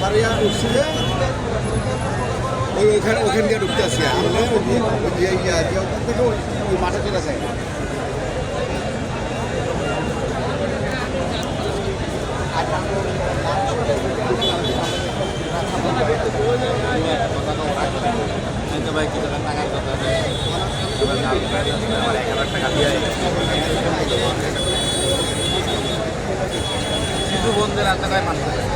পাড়িয়া উঠছি যে, ওই ওখানে ওখান দিয়ে ঢুকতে আসি আমরা ওখান থেকে ওই মাঠে চলে দিয়ে শিশু বন্ধের হাতে মানতে